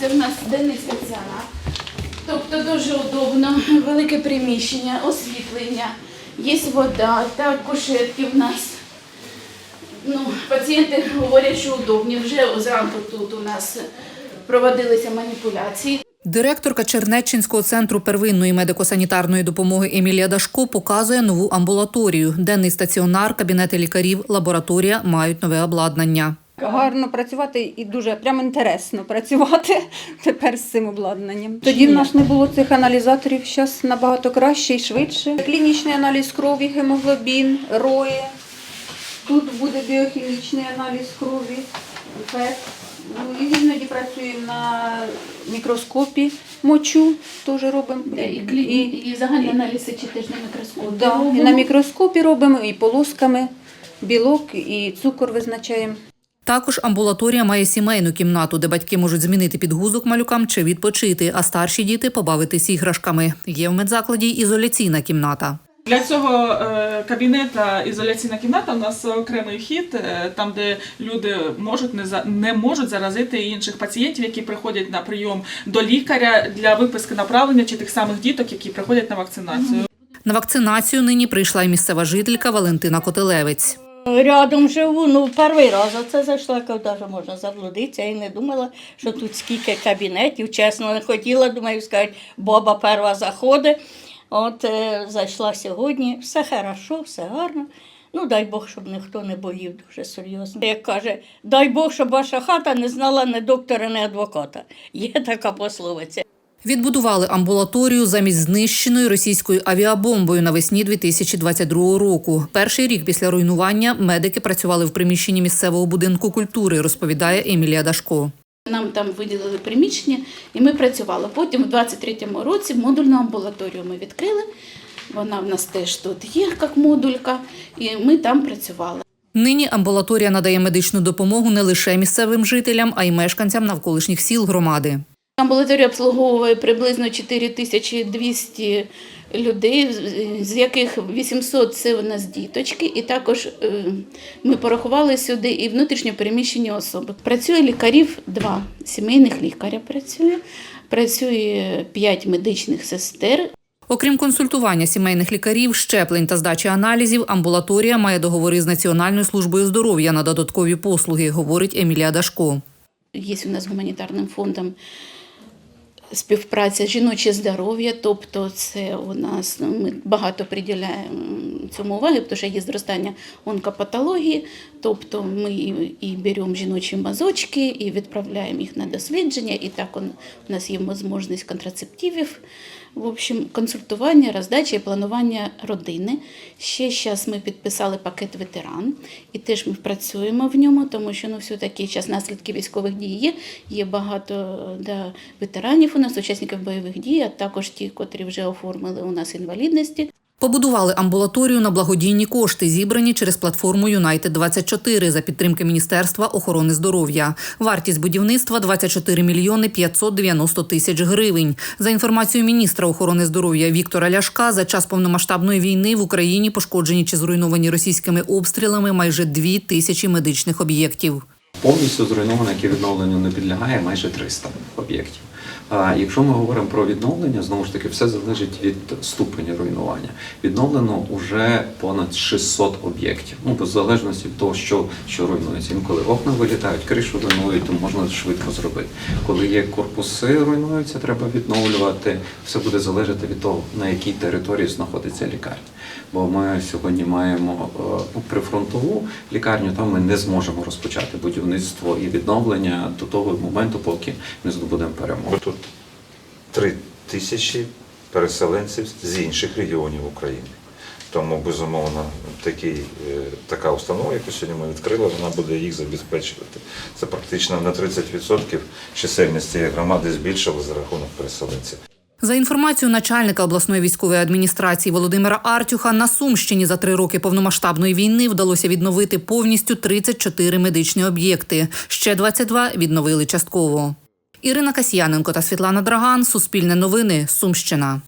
Це в нас денний стаціонар. Тобто дуже удобно, велике приміщення, освітлення, є вода, так, кушетки в нас. Ну, пацієнти говорять, що удобні. Вже зранку тут у нас проводилися маніпуляції. Директорка Чернеччинського центру первинної медико-санітарної допомоги Емілія Дашко показує нову амбулаторію. Денний стаціонар, кабінети лікарів, лабораторія мають нове обладнання. Гарно працювати і дуже прям інтересно працювати тепер з цим обладнанням. Тоді в нас не було цих аналізаторів, зараз набагато краще і швидше. Клінічний аналіз крові, гемоглобін, рої. Тут буде біохімічний аналіз крові, ФЕТ. Ну, і іноді працюємо на мікроскопі, мочу теж робимо. І, клі... і загальні аналізи чи теж на мікроскопі. Да, і на мікроскопі робимо, і полосками, білок, і цукор визначаємо. Також амбулаторія має сімейну кімнату, де батьки можуть змінити підгузок малюкам чи відпочити, а старші діти побавитись іграшками. Є в медзакладі ізоляційна кімната. Для цього е, кабінета ізоляційна кімната у нас окремий вхід, е, там де люди можуть не за не можуть заразити інших пацієнтів, які приходять на прийом до лікаря для виписки направлення чи тих самих діток, які приходять на вакцинацію. На вакцинацію нині прийшла й місцева жителька Валентина Котелевець. Рядом живу, ну перший раз оце зайшла, коли навіть можна заблудитися і не думала, що тут скільки кабінетів. Чесно, не хотіла, думаю, сказати, баба перша заходить. От е, зайшла сьогодні, все хорошо, все гарно. Ну, дай Бог, щоб ніхто не болів дуже серйозно. Як каже, дай Бог, щоб ваша хата не знала ні доктора, ні адвоката. Є така пословиця. Відбудували амбулаторію замість знищеної російською авіабомбою навесні 2022 року. Перший рік після руйнування медики працювали в приміщенні місцевого будинку культури, розповідає Емілія Дашко. Нам там виділили приміщення, і ми працювали. Потім, у 23-му році, модульну амбулаторію ми відкрили. Вона в нас теж тут є, як модулька, і ми там працювали. Нині амбулаторія надає медичну допомогу не лише місцевим жителям, а й мешканцям навколишніх сіл громади. Амбулаторія обслуговує приблизно 4200 людей, з- яких 800 – це у нас діточки, і також е, ми порахували сюди і внутрішньо переміщені особи. Працює лікарів два, сімейних лікаря працює, працює 5 медичних сестер, Окрім консультування сімейних лікарів, щеплень та здачі аналізів, амбулаторія має договори з Національною службою здоров'я на додаткові послуги, говорить Емілія Дашко. Є у нас гуманітарним фондом співпраця жіноче здоров'я, тобто це у нас ну, ми багато приділяємо цьому уваги, тому що є зростання онкопатології, тобто ми і, беремо жіночі мазочки і відправляємо їх на дослідження, і так он, у нас є можливість контрацептивів. В общем, консультування, роздача і планування родини. Ще зараз ми підписали пакет ветеран, і теж ми працюємо в ньому, тому що ну, все-таки час наслідки військових дій є. Є багато да, ветеранів у нас, учасників бойових дій, а також ті, котрі вже оформили у нас інвалідності. Побудували амбулаторію на благодійні кошти, зібрані через платформу Юнайтед 24 за підтримки Міністерства охорони здоров'я. Вартість будівництва 24 мільйони 590 тисяч гривень. За інформацією міністра охорони здоров'я Віктора Ляшка, за час повномасштабної війни в Україні пошкоджені чи зруйновані російськими обстрілами майже дві тисячі медичних об'єктів. Повністю зруйновано, яке відновленню не підлягає, майже 300 об'єктів. А якщо ми говоримо про відновлення, знову ж таки, все залежить від ступеня руйнування. Відновлено вже понад 600 об'єктів. Ну, в залежності від того, що, що руйнується. Інколи окна вилітають, кришу руйнують, то можна швидко зробити. Коли є корпуси руйнуються, треба відновлювати. Все буде залежати від того, на якій території знаходиться лікарня. Бо ми сьогодні маємо е, ну, прифронтову лікарню, там ми не зможемо розпочати будівництво і відновлення до того моменту, поки не здобудемо перемогу. Бо тут три тисячі переселенців з інших регіонів України. Тому, безумовно, такий, е, така установа, яку сьогодні ми відкрили, вона буде їх забезпечувати. Це практично на 30% чисельність цієї громади збільшили за рахунок переселенців. За інформацією начальника обласної військової адміністрації Володимира Артюха, на Сумщині за три роки повномасштабної війни вдалося відновити повністю 34 медичні об'єкти. Ще 22 відновили частково. Ірина Касьяненко та Світлана Драган. Суспільне новини. Сумщина.